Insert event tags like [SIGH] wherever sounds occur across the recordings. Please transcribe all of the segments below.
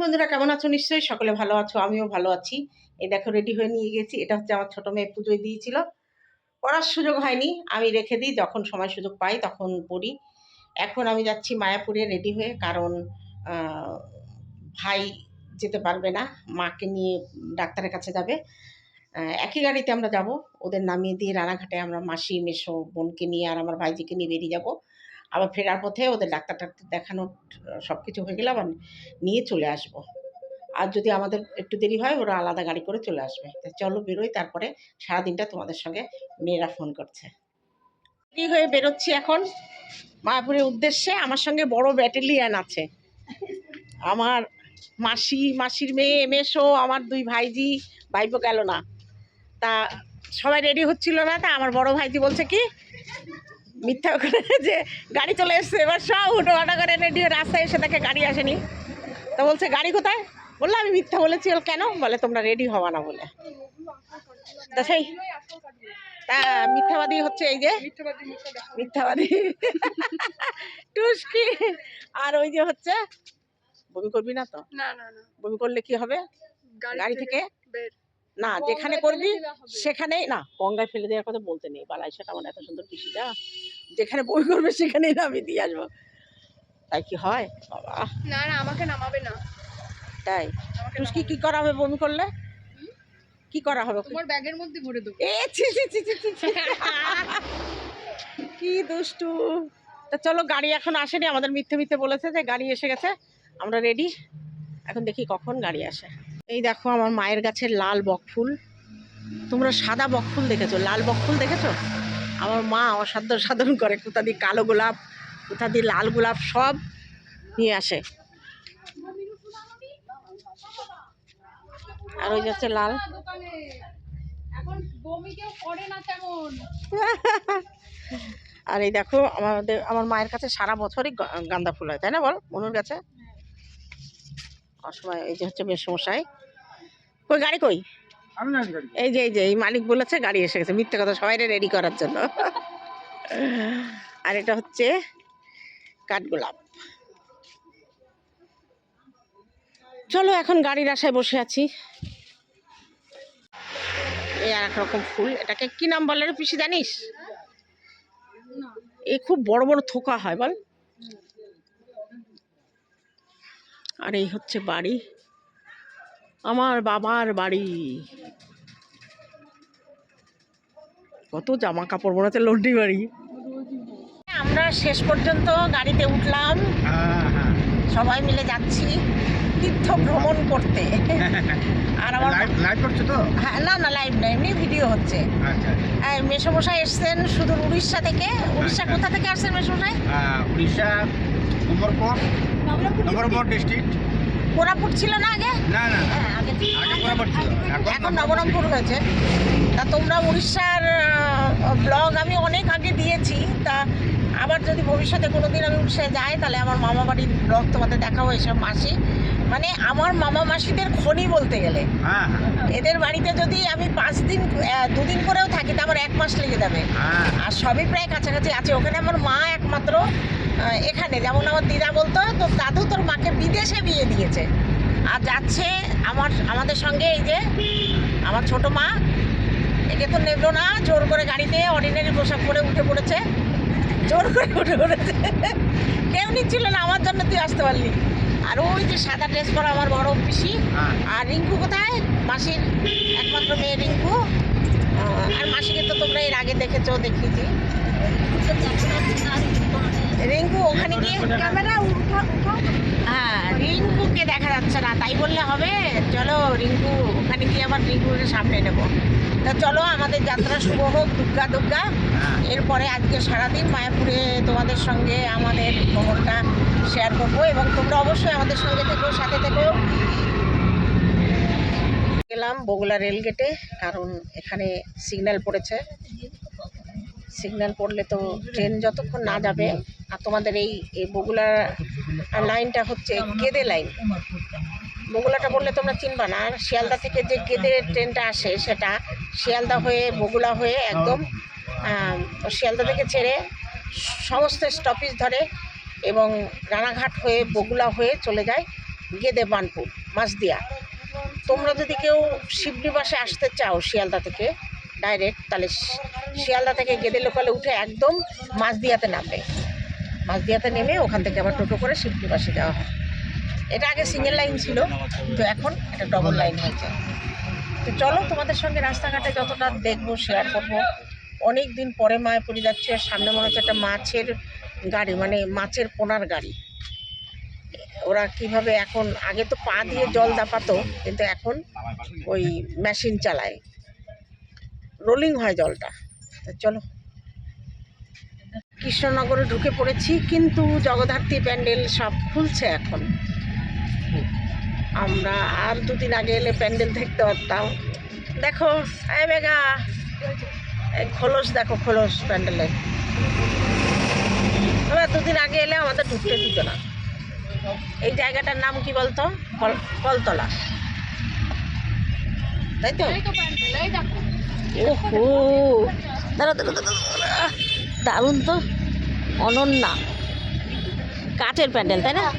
বন্ধুরা, কেমন আছো? নিশ্চয়ই সকলে ভালো আছো, আমিও ভালো আছি। এই দেখো রেডি হয়ে নিয়ে গেছি। এটা হচ্ছে আমার ছোট মেয়ে পুজোয় দিয়েছিল। পড়ার সুযোগ হয়নি। আমি রেখে দিই, যখন সময় সুযোগ পাই তখন পড়ি। এখন আমি যাচ্ছি মায়াপুরে রেডি হয়ে, কারণ ভাই যেতে পারবে না, মাকে নিয়ে ডাক্তারের কাছে যাবে। একই গাড়িতে আমরা যাব। ওদের নামিয়ে দিয়ে রানাঘাটে আমরা মাসি, মেসো, বোনকে নিয়ে আর আমার ভাইজিকে নিয়ে বেরিয়ে যাব। আবার ফেরার পথে ওদের ডাক্তার টাক্তার দেখানো সব কিছু হয়ে গেলে আবার নিয়ে চলে আসব। আর যদি আমাদের একটু দেরি হয়, ওরা আলাদা গাড়ি করে চলে আসবে। তা চলো বেরোই, তারপরে সারাদিনটা তোমাদের সঙ্গে মেয়েরা ফোন করছে। কি হয়ে বেরোচ্ছি এখন। মায়াপুরের উদ্দেশ্যে আমার সঙ্গে বড় ব্যাটেলিয়ান আছে। আমার মাসি, মাসির মেয়ে মেসো আমার দুই ভাইজি, ভাইপো গেল না। তা সবাই রেডি হচ্ছিল না, তা আমার বড় ভাইজি বলছে কি মিথ্যা করে যে গাড়ি চলে এসছে এবার সব উঠো আটা করে রেডি রাস্তায় এসে দেখে গাড়ি আসেনি। তা বলছে গাড়ি কোথায়? বললাম আমি মিথ্যা বলেছি। বলে, কেন? বলে তোমরা রেডি হওয়া না বলে। তা সেই তা মিথ্যাবাদী হচ্ছে এই যে। মিথ্যাবাদী। টুস্কি। আর ওই যে হচ্ছে বমি করবি না তো? বমি করলে কি হবে? গাড়ি থেকে না যেখানে করবি। সেখানেই না গঙ্গায় ফেলে দেওয়ার কথা বলতে নেই। বালাই সেটা আমার এত সুন্দর পিসিটা। যেখানে বই করবে সেখানেই নামিয়ে দিয়ে আসব। তাই কি হয়? বাবা। না না আমাকে নামাবে না। তাই? টুসকি কি করা হবে বমি করলে? কি করা হবে? তোমার ব্যাগের মধ্যে ভরে দেবো। এ ছি ছি ছি ছি ছি, ছি। কি দুষ্টু। তা চলো গাড়ি এখন আসেনি। আমাদের মিথ্যে মিথ্যে বলেছে যে গাড়ি এসে গেছে। আমরা রেডি এখন দেখি কখন গাড়ি আসে। এই দেখো আমার মায়ের গাছের লাল বকফুল। তোমরা সাদা বকফুল দেখেছ? লাল বকফুল দেখেছ? আমার মা অসাধ্য সাধন করে, কোথা দিয়ে কালো গোলাপ, কোথা দিয়ে লাল গোলাপ, সব নিয়ে আসে। আর ওই যাচ্ছে লাল। [LAUGHS] আর এই দেখো, আমাদের, আমার মায়ের কাছে সারা বছরই গাঁদা ফুল হয়, তাই না বল, মনুর কাছে? অসময়, এই যে হচ্ছে মেসমশাই। কই, গাড়ি কই? এই যে এই যে, এই মালিক বলেছে গাড়ি এসে গেছে। মিথ্যে কথা সবাই রেডি করার জন্য। আর এটা হচ্ছে কাঠগোলাপ চলো এখন গাড়ির আশায় বসে আছি। এই রকম ফুল। এটাকে কি নাম বলে রে পিসি, জানিস? এই খুব বড় বড় থোকা হয়, বল। আর এই হচ্ছে বাড়ি। আমার বাবার বাড়ি। কত জামা কাপড় হচ্ছে লন্ডি বাড়ি। আমরা শেষ পর্যন্ত গাড়িতে উঠলাম। সবাই মিলে যাচ্ছি তীর্থ ভ্রমণ করতে। আর আমার লাইভ করছ তো? হ্যাঁ না না লাইভ না এমনি ভিডিও হচ্ছে। আচ্ছা এই মেসমশাই এসছেন সুদূর উড়িষ্যা থেকে। উড়িষ্যা কোথা থেকে আসছেন মেসমশাই? উড়িষ্যা নম্বরপুর ডিস্ট্রিক্ট কোরাপুট ছিল না আগে? না না। হ্যাঁ, আগে ছিল। আগে কোরাপুট ছিল। এখন নবরঙ্গপুর হয়েছে। তা তোমরা উড়িষ্যার ব্লগ আমি অনেক আগে দিয়েছি। তা আবার যদি ভবিষ্যতে কোনোদিন আমি উড়িষ্যায় যাই তাহলে আমার মামা বাড়ির ব্লগ তোমাদের দেখাবো এসব মাসি। মানে আমার মামা মাসিদের খনি বলতে গেলে। হ্যাঁ। এদের বাড়িতে যদি আমি পাঁচ দিন দুদিন করেও থাকি তা আমার এক মাস লেগে যাবে। হ্যাঁ। আর সবই প্রায় কাছাকাছি আছে। ওখানে আমার মা একমাত্র এখানে। যেমন আমার দিদা বলতো তোর দাদু তোর মাকে বিদেশে বিয়ে দিয়েছে। আর যাচ্ছে আমার আমাদের সঙ্গে এই যে আমার ছোট মা। একে তো নেবলো না জোর করে গাড়িতে অর্ডিনারি পোশাক পরে উঠে পড়েছে। জোর করে উঠে পড়েছে। কেউ নিচ্ছিল না আমার জন্য তুই আসতে পারলি। আর ওই যে সাদা ড্রেস পরা আমার বড় পিসি। হ্যাঁ। আর রিঙ্কু কোথায়? মাসির একমাত্র মেয়ে রিঙ্কু। আর মাসিকে তো তোমরা এর আগে দেখেছ দেখিয়েছি। রিঙ্কু ওখানে গিয়ে ক্যামেরা হ্যাঁ রিঙ্কুকে দেখা যাচ্ছে না তাই বললে হবে। চলো রিঙ্কু ওখানে গিয়ে আবার রিঙ্কুকে সামনে নেব। তা চলো আমাদের যাত্রা শুভ হোক দুর্গা দুর্গা হ্যাঁ। এরপরে আজকে সারাদিন মায়াপুরে তোমাদের সঙ্গে আমাদের ভ্রমণটা শেয়ার করব এবং তোমরা অবশ্যই আমাদের সঙ্গে থেকো সাথে থেকো। গেলাম বগুলা রেলগেটে কারণ এখানে সিগন্যাল পড়েছে। সিগন্যাল পড়লে তো ট্রেন যতক্ষণ না যাবে, আর তোমাদের এই বগুলা লাইনটা হচ্ছে গেদে লাইন বগুলাটা বললে তোমরা চিনবা না, আর শিয়ালদা থেকে যে গেদে ট্রেনটা আসে সেটা শিয়ালদা হয়ে বগুলা হয়ে একদম শিয়ালদা থেকে ছেড়ে সমস্ত স্টপেজ ধরে এবং রানাঘাট হয়ে বগুলা হয়ে চলে যায় গেদে বানপুর, মাছদিয়া। তোমরা যদি কেউ শিবলি বাসে আসতে চাও শিয়ালদা থেকে ডাইরেক্ট তাহলে শিয়ালদা থেকে গেদে লোকালে উঠে একদম মাছদিয়াতে নামবে। মাছদিয়াতে নেমে ওখান থেকে আবার টোটো করে শিবলি বাসে যাওয়া হয়। এটা আগে সিঙ্গেল লাইন ছিল কিন্তু এখন এটা ডবল লাইন হয়েছে তো চলো তোমাদের সঙ্গে রাস্তাঘাটে যতটা দেখব শেয়ার করব। অনেক দিন পরে মায়াপুরি যাচ্ছে সামনে মনে হচ্ছে একটা মাছের গাড়ি মানে মাছের পোনার গাড়ি। ওরা কীভাবে এখন, আগে তো পা দিয়ে জল দাপাতো, কিন্তু এখন ওই মেশিন চালায়। রোলিং হয় জলটা। চলো। কৃষ্ণনগরে ঢুকে পড়েছি, কিন্তু জগদ্ধাত্রী প্যান্ডেল সব খুলছে এখন। আমরা আর দুদিন আগে এলে প্যান্ডেল দেখতে পারতাম। দেখো মেঘা এই খোলস দেখো, খোলস প্যান্ডেলে দুদিন আগে এলে আমাদের ঢুকতে দিত না। এই জায়গাটার নাম কি বলতো? কল- কলতলা। তাই তো? ওহো দাঁড়া দাঁড়া দাঁড়া দাঁড়া। দারুণ তো। অনন্যা। কাঠের প্যান্ডেল তাই না?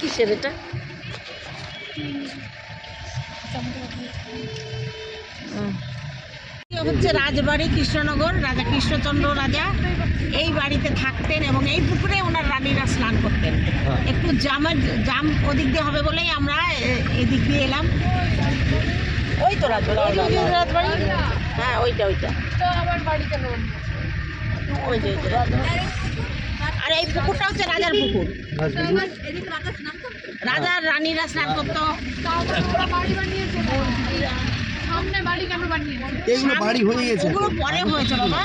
কিসের এটা? হচ্ছে রাজবাড়ি কৃষ্ণনগর রাজা কৃষ্ণচন্দ্র রাজা। এই বাড়িতে থাকতেন এবং এই পুকুরে ওনার রানীরা স্নান করতেন। একটু জামের জাম ওদিক দিয়ে হবে বলেই আমরা এদিক দিয়ে এলাম। ওই তো রাজবাড়ি। ওই যে রাজবাড়ি? হ্যাঁ ওইটা ওইটা। তো আমার বাড়ি কেন ওই যে ওই যে। রাজবাড়ি। আর এই পুকুরটা হচ্ছে রাজার পুকুর। রাজার রানীরা স্নান করতো। এগুলো বাড়ি হয়ে গেছে। ওগুলো পরে হয়েছে বাবা।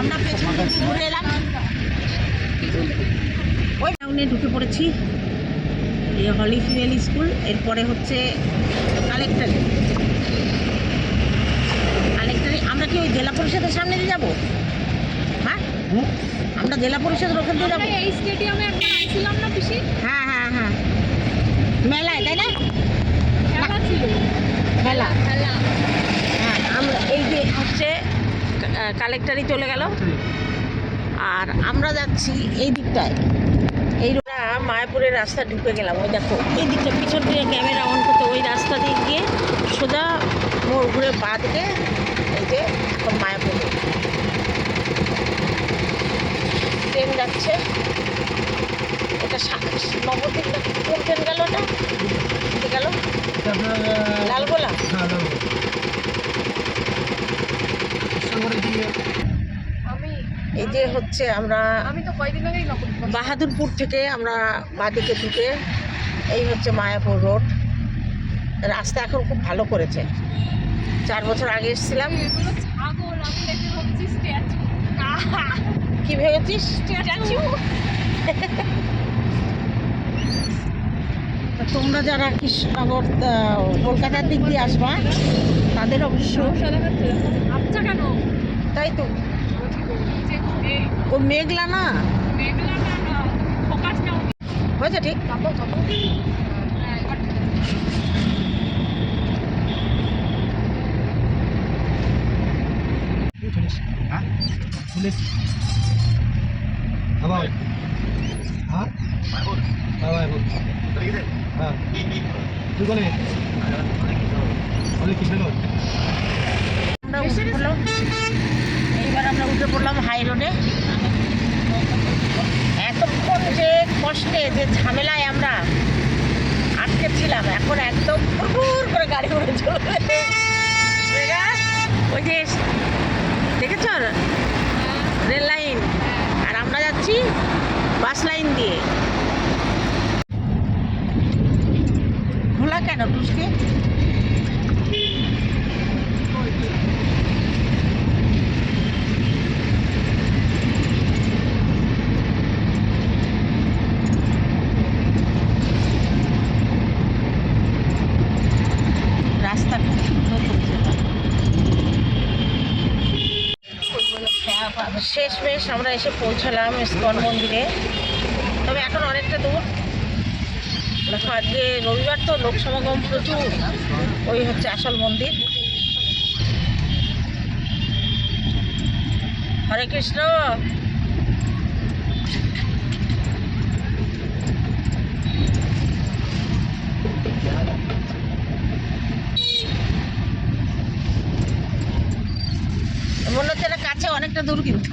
আমরা পেছন ঘুরে এলাম। ওই টাউনে ঢুকে পড়েছি। এই হলি ফিমেল স্কুল এরপরে হচ্ছে কালেক্টারি। কালেক্টারি আমরা কি ওই জেলা পরিষদের সামনে দিয়ে যাব? হ্যাঁ আমরা জেলা পরিষদের ওখান দিয়ে যাব? এই স্টেডিয়ামে একবার আইছিলাম না পিসি? হ্যাঁ হ্যাঁ হ্যাঁ। মেলায় তাই না? ছিল। খেলা হ্যাঁ আমরা এই যে হচ্ছে কালেক্টারই চলে গেল। আর আমরা যাচ্ছি এই দিকটায়। এই মায়াপুরের রাস্তা ঢুকে গেলাম ওই দেখো এই দিকটা পিছন থেকে ক্যামেরা অন করতে ওই রাস্তা দিয়ে গিয়ে সোজা মোড় ঘুরে পা দিকে এই যে এখন মায়াপুর। ট্রেন যাচ্ছে। এটা নবদ্বীপ না কোন ট্রেন গেল এটা লালগোলা? আমি। এই যে হচ্ছে আমরা আমি তো কয়দিন আগেই বাহাদুরপুর থেকে আমরা বাদিকে ঢুকে এই হচ্ছে মায়াপুর রোড। রাস্তা এখন খুব ভালো করেছে। চার বছর আগে এসেছিলাম। কি ভেবেছিস? স্ট্যাচু তোমরা যারা কৃষ্ণনগর কলকাতার দিক দিয়ে আসবা তাদের অবশ্য সমস্যা দেখাচ্ছে আচ্ছা কেন? তাই তো। ও মেঘলা না? হয়েছে ঠিক? হ্যাঁ? আবার। হ্যাঁ? হ্যাঁ হ্যাঁ। তুই কোনে? বলে কৃষ্ণনগর আমরা উঠে পড়লাম। এইবার আমরা উঠে পড়লাম হাই রোডে এতক্ষণ যে কষ্টে, যে ঝামেলায় আমরা আটকে ছিলাম, এখন একদম ফুরফুর করে গাড়ি উড়ে চলবে ওই যে দেখেছ রেল লাইন আর আমরা যাচ্ছি বাস লাইন দিয়ে। খোলা কেন টুসকে রাস্তা খুব সুন্দর করেছে শেষ বেশ আমরা এসে পৌঁছালাম ইস্কন মন্দিরে। তবে এখন অনেকটা দূর। দেখো, আজকে রবিবার তো লোক সমাগম প্রচুর। ওই হচ্ছে আসল মন্দির। হরে কৃষ্ণ! দূর কিন্তু।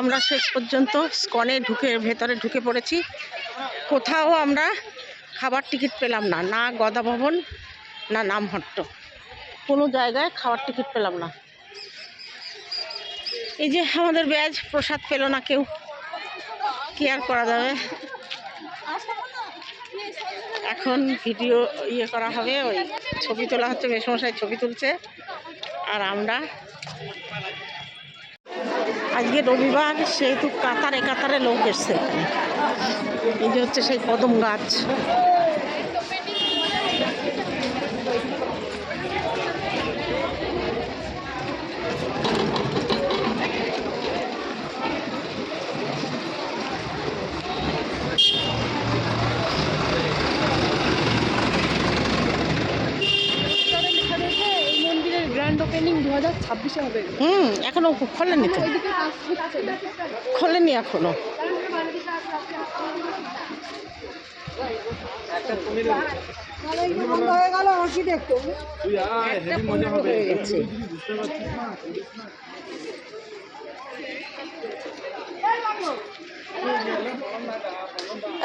আমরা শেষ পর্যন্ত স্কনে ঢুকে, ভেতরে ঢুকে পড়েছি। কোথাও আমরা খাবার টিকিট পেলাম না না গদা ভবন, না নামহট্ট। কোনো জায়গায় খাবার টিকিট পেলাম না। এই যে আমাদের ব্যাজ, প্রসাদ পেল না কেউ। কি আর করা যাবে? এখন ভিডিও ইয়ে করা হবে, ওই ছবি তোলা হচ্ছে, মেসমশাই ছবি তুলছে, আর আমরা আজকে রবিবার, সেহেতু কাতারে কাতারে লোক এসছে। এই যে হচ্ছে সেই কদম গাছ হাজার ছাব্বিশে হবে। হুম এখনও খোলেনি তো। খোলেনি এখনও একটা হয়ে গেছে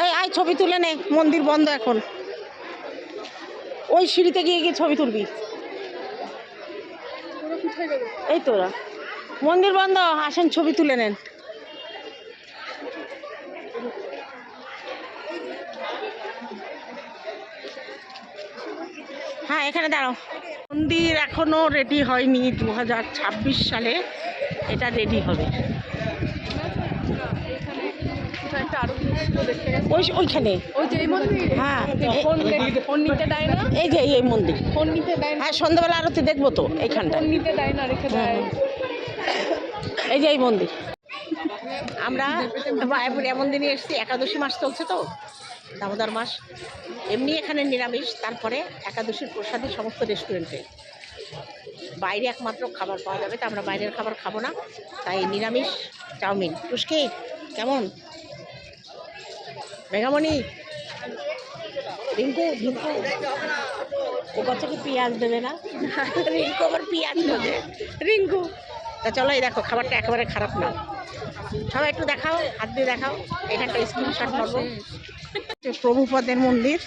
এই আয় ছবি তুলে নে। মন্দির বন্ধ এখন। ওই সিঁড়িতে গিয়ে গিয়ে ছবি তুলবি। এই তোরা। মন্দির বন্ধ, আসেন, ছবি তুলে নেন। হ্যাঁ এখানে দাঁড়াও। মন্দির এখনও রেডি হয়নি দু হাজার ছাব্বিশ সালে। এটা রেডি হবে। একটা আরও দেখতে ওই ওইখানে? ওই যে এই মন্দির? হ্যাঁ। ফোন ফোন নিতে দেয় না? এই যে এই মন্দির। ফোন নিতে দেয় হ্যাঁ সন্ধ্যাবেলা আরতি দেখব তো এইখানটা ফোন নিতে দেয় না রেখে দেয়। এই যে এই মন্দির। আমরা এমন দিনে এসেছি একাদশী মাস চলছে তো দামোদর মাস। এমনি এখানে নিরামিষ তারপরে একাদশীর প্রসাদী সমস্ত রেস্টুরেন্টে বাইরে একমাত্র খাবার পাওয়া যাবে তো আমরা বাইরের খাবার খাব না। তাই নিরামিষ চাউমিন। টুসকি কেমন? মেঘামণি। রিঙ্কু রিঙ্কু। ও বাচ্চাকে পেঁয়াজ দেবে না? [LAUGHS] রিঙ্কু আবার পেঁয়াজ দেবে। রিঙ্কু। তা চলো এই দেখো খাবারটা একেবারে খারাপ না। সবাই একটু দেখাও হাত দিয়ে দেখাও। এখানটা স্ক্রিনশট করব। প্রভুপদের মন্দির।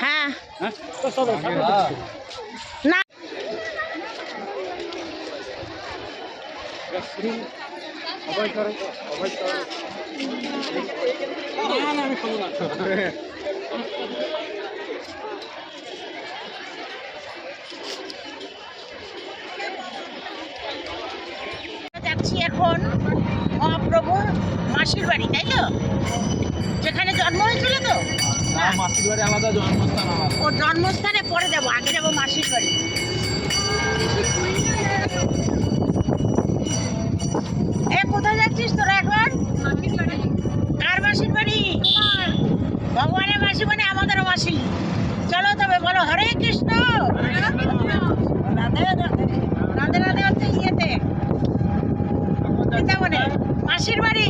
হ্যাঁ। যাচ্ছি এখন মহাপ্রভুর মাসির বাড়ি তাই তো? যেখানে জন্ম হয়েছিল তো? মাসির বাড়ি আলাদা জন্মস্থান ও জন্মস্থানে পরে যাব আগে যাব মাসির বাড়ি এ কোথায় যাচ্ছিস তোরা এখন কার মাসির বাড়ি ভগবানের মাসি মানে আমাদেরও মাসি চলো তবে বলো হরে কৃষ্ণ রাধে রাধে রাধে রাধে হচ্ছে ইয়েতে বৃন্দাবনে মাসির বাড়ি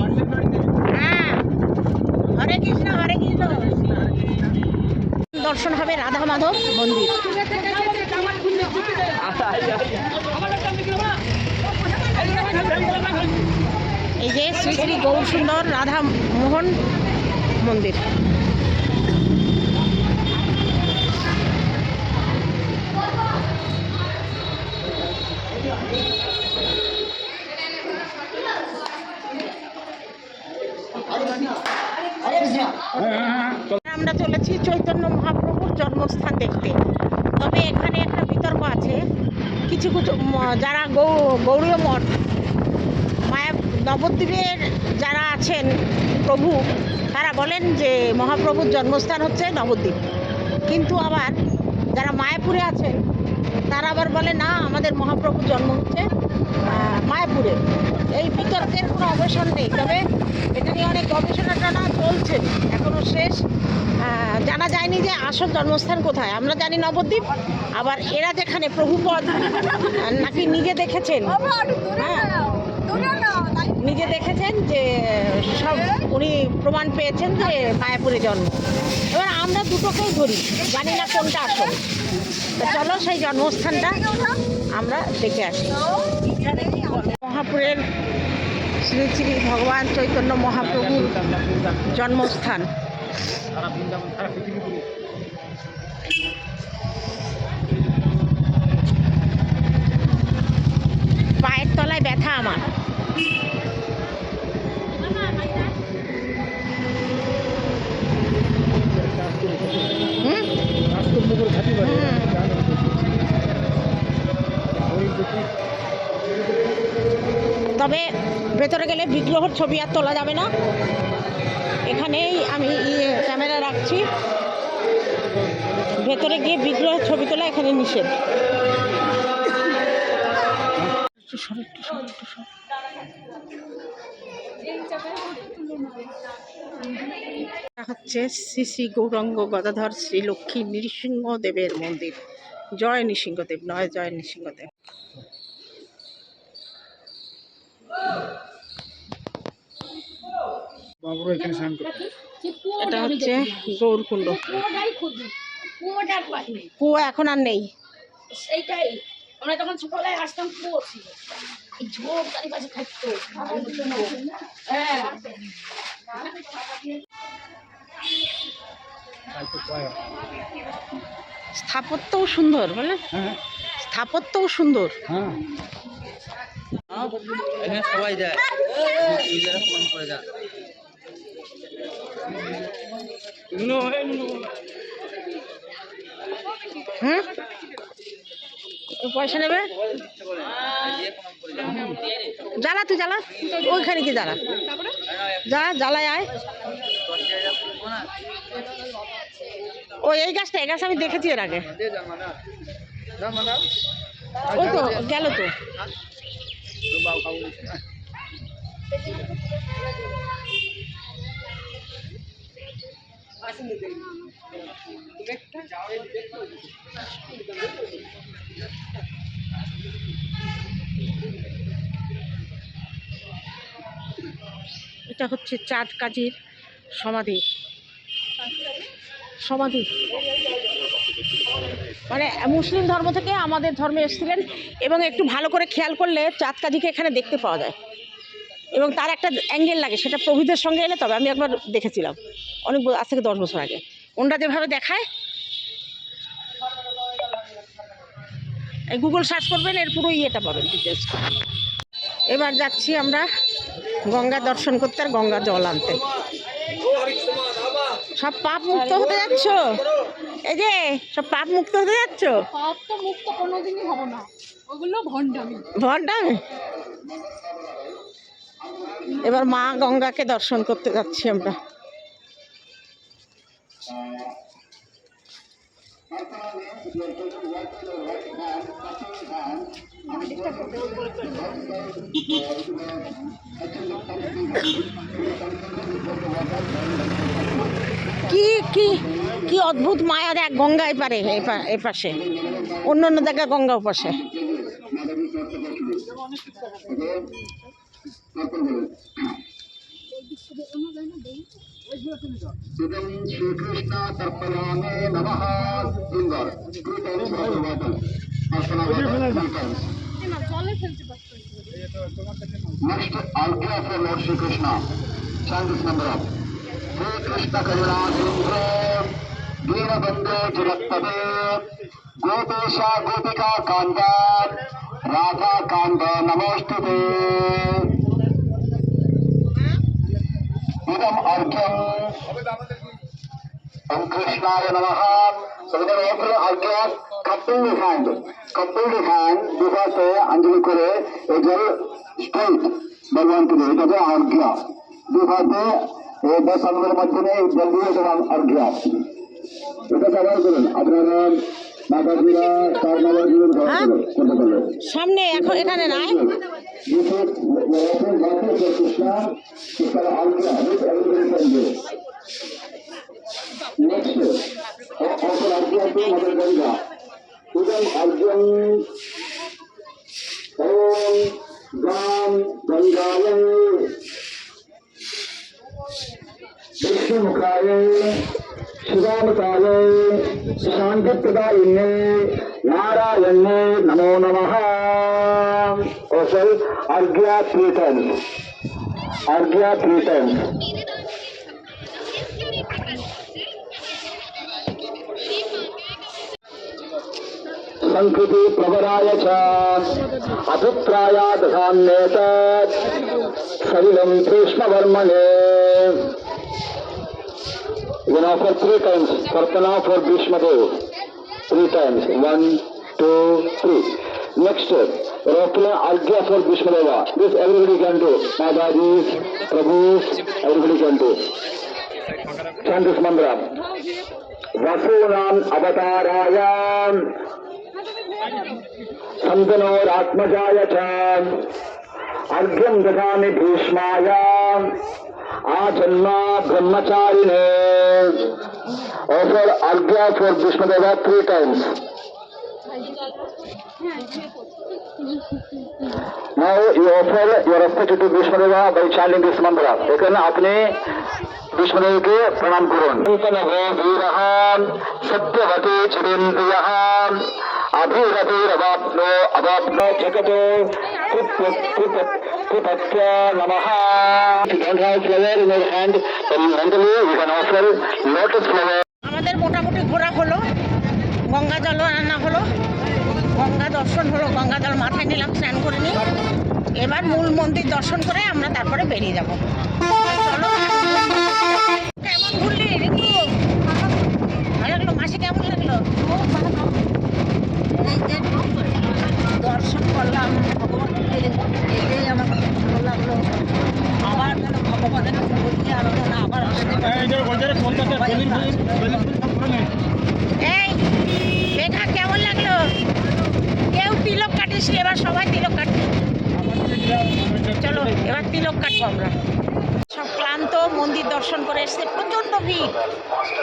হ্যাঁ হরে কৃষ্ণ হরে কৃষ্ণ দর্শন হবে রাধা মাধব মন্দির এই যে শ্রী শ্রী গৌর সুন্দর রাধা মোহন মন্দির। আমরা চলেছি চৈতন্য মহাপ্রভুর জন্মস্থান দেখতে। তবে এখানে একটা বিতর্ক আছে। কিছু কিছু যারা গৌ, গৌরীয় মঠ মায়া নবদ্বীপের যারা আছেন প্রভু তারা বলেন যে মহাপ্রভুর জন্মস্থান হচ্ছে নবদ্বীপ। কিন্তু আবার যারা মায়াপুরে আছেন তারা আবার বলে না আমাদের মহাপ্রভুর জন্ম হচ্ছে মায়াপুরে। এই বিতর্কের কোনো অবসান নেই। তবে এটা নিয়ে অনেক গবেষণা টানা চলছে। এখনও শেষ। জানা যায়নি যে আসল জন্মস্থান কোথায়। আমরা জানি নবদ্বীপ। আবার এরা যেখানে প্রভুপদ নাকি নিজে দেখেছেন? হ্যাঁ। নিজে দেখেছেন যে, সব উনি প্রমাণ পেয়েছেন যে মায়াপুরে জন্ম। এবার আমরা দুটোকেই ধরি, জানি না কোনটা আসল। চলো সেই জন্মস্থানটা আমরা দেখে আসি। মহাপুরের শ্রী শ্রী ভগবান চৈতন্য মহাপ্রভুর জন্মস্থান। পায়ের তলায় ব্যথা আমার। তবে ভেতরে গেলে বিগ্রহর ছবি আর তোলা যাবে না। এখানেই আমি ইয়ে ক্যামেরা রাখছি। ভেতরে গিয়ে বিগ্রহের ছবি তোলা এখানে নিষেধ। একটু হচ্ছে শ্রী শ্রী গৌরাঙ্গ গদাধর শ্রী লক্ষ্মী নৃসিংহদেবের মন্দির। জয় নৃসিংহদেব নয় জয় নৃসিংহদেব। এটা হচ্ছে গৌরকুণ্ড। কুয়ো এখন আর নেই। সেইটাই। আমরা তখন ছোটবেলায় আসতাম কুয়ো ছিল। এই ঝোপ থাকতো। হ্যাঁ স্থাপত্যও সুন্দর বলে? হ্যাঁ। স্থাপত্যও সুন্দর। হ্যাঁ। সবাই যায়। ফোন করে হুম? পয়সা নেবে? জ্বালা তুই জ্বালা। ওইখানে কি জ্বালা। যা জ্বালায় আয়। ও এই গাছটা, এই গাছ আমি দেখেছি এর আগে। ওই তো, গেল তো। এটা হচ্ছে চাঁদ কাজীর সমাধি। সমাধি। মানে মুসলিম ধর্ম থেকে আমাদের ধর্মে এসেছিলেন এবং একটু ভালো করে খেয়াল করলে চাঁদ কাজীকে এখানে দেখতে পাওয়া যায়। এবং তার একটা অ্যাঙ্গেল লাগে সেটা প্রভৃতের সঙ্গে এলে তবে আমি একবার দেখেছিলাম। অনেক আজ থেকে দশ বছর আগে। ওনরা যেভাবে দেখায় এই গুগল সার্চ করবেন এর পুরো ইয়েটা পাবেন ডিটেলস এবার যাচ্ছি আমরা গঙ্গা দর্শন করতে আর গঙ্গা জল আনতে। সব পাপ মুক্ত হতে যাচ্ছ? এই যে সব পাপ মুক্ত হতে যাচ্ছ? পাপ তো মুক্ত কোনোদিনই হব না। ওগুলো ভণ্ডামি। ভণ্ডামি? এবার মা গঙ্গাকে দর্শন করতে যাচ্ছি আমরা। কি কি কি অদ্ভুত মায়া দেখ গঙ্গায় পারে এ পাশে অন্য অন্য জায়গায় গঙ্গা পাশে इदं श्रीकृष्णातर्पयामे नमः सुन्दर कृतं भगवतम् জলে ফেলতে পারতো Next, Argya for Lord Shri Krishna. Chant this number up. Shri Krishna Karuna Sindhu Deenabandhu Jirattade Gopesha Gopika Kanda Radha Kanda Namostute Namaha. So with an offer Argya, couple the hand. Couple the hand, দুপাশে আঞ্জলি করে এই জল straight ভগবানকে দেবে এটা হচ্ছে আর্ঘ্য দুপাশে এই দশ আঙ্গুলের মাধ্যমে এই জল দিয়ে এটা আর্ঘ্য এটা সবাই করুন আপনারা মাতাজিরা তার মাতাজির ঘর হ্যাঁ? করতে পারবে সামনে এখন এখানে নাই ಇವತ್ತು ಡಾಕ್ಟರ್ ಕೃಷ್ಣ ಇತರ ಆಲ್ಕೆ ಹರಿತ್ ಅಭಿವೃದ್ಧಿ ನೆಕ್ಸ್ಟ್ ಆಫರ್ ಅರ್ಜುನ್ ಮೊದಲು ಗಂಗ ಉದಂ ಅರ್ಜುನ್ ಓಂ ಗಾಂ ಗಂಗಾಯ विष्णुमुखाय शिवामताय शांतिप्रदायिन्ये नारायण्ये नमो नमः क्वेश्चन अज्ञात प्रीतम अज्ञात प्रीतम संस्कृति प्रवराय च अभिप्राया दधान्येत सलिलं सूक्ष्मवर्मणे one of three times कर्तना for Bhishmadev three times one two three next रोकने आज्ञा फॉर भीष्म देवा दिस एवरीबडी कैन डू दादाजी प्रभु एवरीबडी कैन डू चंद मंत्र वसूनाम अवतारायाम संतनोरात्मजाय अर्घ्यम दधा भीष्मा आ जन्मा ब्रह्मचारी ने ऑफ़र अर्घ्य for Bhishma three times Now you offer your respect to Bhishmadeva by chanting this mantra. এখানে আপনি ভীষ্মদেবকে প্রণাম করুন নূতনহ বীরः সত্যবতী চিরেন্দ্রিয়ः अभिरतिरवाप्नो अवाप्नो जगतो कृपत्य नमः If you don't have flower in your hand, then mentally you can offer lotus flower. আমাদের মোটামুটি ঘোরা হলো গঙ্গা জলও রান্না হলো গঙ্গা দর্শন হলো গঙ্গা জল মাথায় নিলাম, স্নান করে নিই। এবার মূল মন্দির দর্শন করে আমরা তারপরে বেরিয়ে যাব চলো কেমন ঘুরলি রিঙ্কু ভালো লাগল মাসি কেমন লাগল এই যে দর্শন করলাম ভগবানকে এটাই আমার ভালো লাগল আবার যেন ভগবানের প্রতি আরাধনা আবার আসতে পারি। এই যে ওদের ফোনটাতে বেলুন বেলুন বেলুন ফুল এই লেখা কেমন লাগল কেউ তিলক কাটিস নি, এবার সবাই তিলক কাটবে চলো এবার তিলক কাটবো আমরা সব ক্লান্ত মন্দির দর্শন করে এসছে প্রচণ্ড ভিড়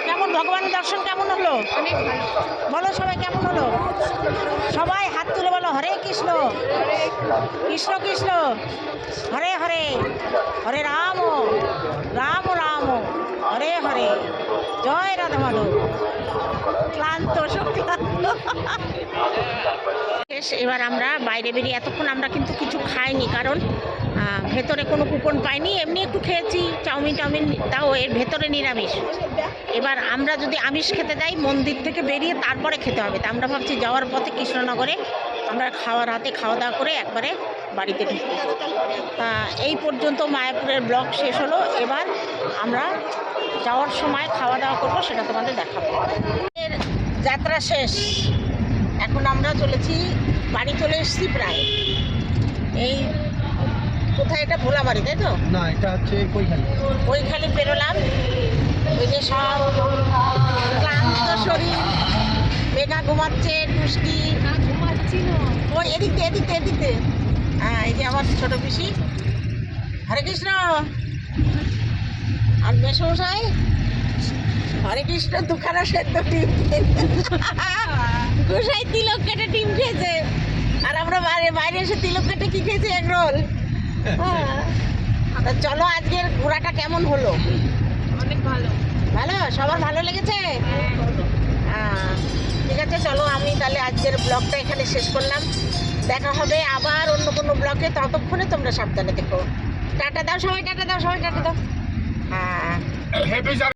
কেমন ভগবানের দর্শন কেমন হলো বলো সবাই কেমন হলো সবাই হাত তুলে বলো হরে কৃষ্ণ কৃষ্ণ কৃষ্ণ হরে হরে হরে রাম রাম রাম হরে জয় রাধা মাধব। ক্লান্ত ক্লান্ত। বেশ, এবার আমরা বাইরে বেরিয়ে এতক্ষণ আমরা কিন্তু কিছু খাইনি কারণ ভেতরে কোনো কুপন পাইনি। এমনি একটু খেয়েছি চাউমিন টাউমিন তাও এর ভেতরে নিরামিষ। এবার আমরা যদি আমিষ খেতে যাই মন্দির থেকে বেরিয়ে তারপরে খেতে হবে। তা আমরা ভাবছি যাওয়ার পথে কৃষ্ণনগরে আমরা খাওয়ার রাতে খাওয়া দাওয়া করে একবারে বাড়িতে ঢুকবো। তা এই পর্যন্ত মায়াপুরের ব্লগ শেষ হলো। এবার আমরা যাওয়ার সময় খাওয়া দাওয়া করব সেটা তোমাদের দেখাবো। এর যাত্রা শেষ। এখন আমরা চলেছি বাড়ি চলে এসেছি প্রায়। এই কোথায় এটা? ভোলা বাড়ি তাই তো? না এটা হচ্ছে কইখানে ওইখানে বেরোলাম ওই যে সব ক্লান্ত শরীর মেঘা ঘুমাচ্ছে টুসকি। ওই এদিক দিয়ে এদিক দিয়ে এদিক। দিয়ে হ্যাঁ এই যে আমার ছোট পিসি। হরে কৃষ্ণ। আর মেসমশাই? হরে কৃষ্ণ দুখানা সেদ্ধ ডিম গোসাই তিলক কেটে ডিম খেয়েছে। আর আমরা বাইরে বাইরে এসে তিলক কেটে কি খেয়েছি? Egg roll. হ্যাঁ। চলো আজকের ঘোরাটা কেমন হলো? অনেক ভালো। ভালো? সবার ভালো লেগেছে? হ্যাঁ, ঠিক আছে, চলো আমি তাহলে আজকের ব্লগটা এখানে শেষ করলাম। দেখা হবে আবার অন্য কোনো ব্লগে ততক্ষণে তোমরা সাবধানে দেখো টাটা, দাও সবাই, টাটা, দাও সবাই, টাটা, দাও। হ্যাঁ।